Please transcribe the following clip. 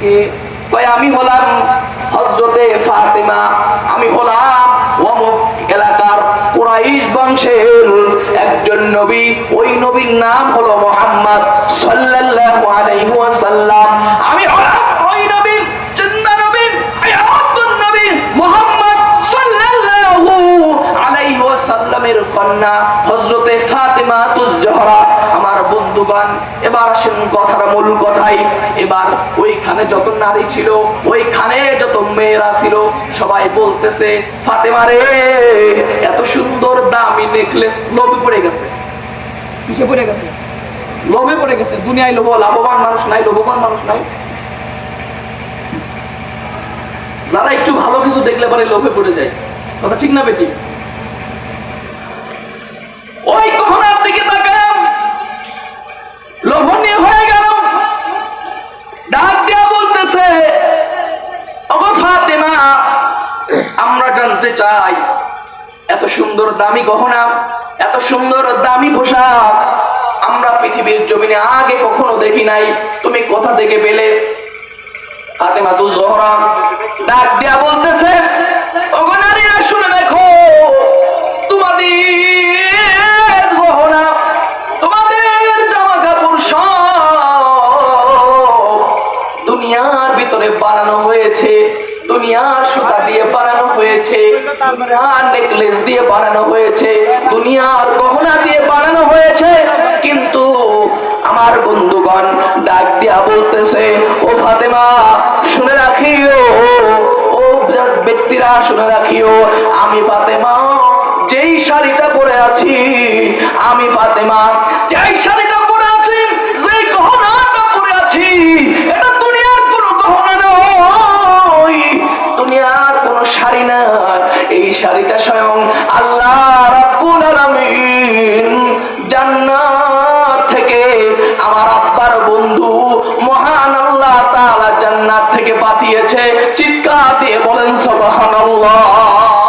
কে? কয়, আমি হলাম হজরতে ফাতেমা, আমি হলাম অমুক এলাকার কুরাইশ বংশের একজন নবী। ওই নবীর নাম হলো মোহাম্মদ সাল্লাল্লাহু আলাইহি ওয়াসাল্লাম। আমি হলাম ওই কন্যা হযরতে ফাতেমা তুজ জহরা বন্ধুগণ এবার আসেন কথার মূল কথাই। এবার ওইখানে যত নারী ছিল ওইখানে যত মেয়েরা ছিল সবাই বলতেছে ফাতেমা রে এত সুন্দর দামি নেকলেস লোভে পড়ে গেছে। কিসে পড়ে গেছে? লোভে পড়ে গেছে। দুনিয়ায় লোভ লাভবান মানুষ নাই লোভবান মানুষ নাই। যারা একটু ভালো কিছু দেখলে পরে লোভে পড়ে যায়। কথা ঠিক না বেটি ফাতেমা, আমরা জানতে চাই, এত সুন্দর দামি গহনা, এত সুন্দর দামি পোশাক, আমরা পৃথিবীর জমিনে আগে কখনো দেখি নাই। তুমি কোথা থেকে পেলে? ফাতেমা তো জহরা ডাক দেয়া বলতেছে দুনিয়ার সুতা দিয়ে বানানো হয়েছে দুনিয়ার নেকলেস দিয়ে বানানো হয়েছে, দুনিয়ার গহনা দিয়ে বানানো হয়েছে, কিন্তু আমার বন্ধুগণ ডাক দিয়া বলতেছে, ও ফাতেমা, শুনে রাখিও, ও ব্যক্তিরা শুনে রাখিও, আমি ফাতেমা, যেই শাড়িটা পরে আছি, আমি ফাতেমা, যেই শাড়িটা পরে আছি আমার আব্বার বন্ধু মহান আল্লাহ তাআলা জান্নাত থেকে পাঠিয়েছে। চিৎকার দিয়ে বলেন সুবহানাল্লাহ।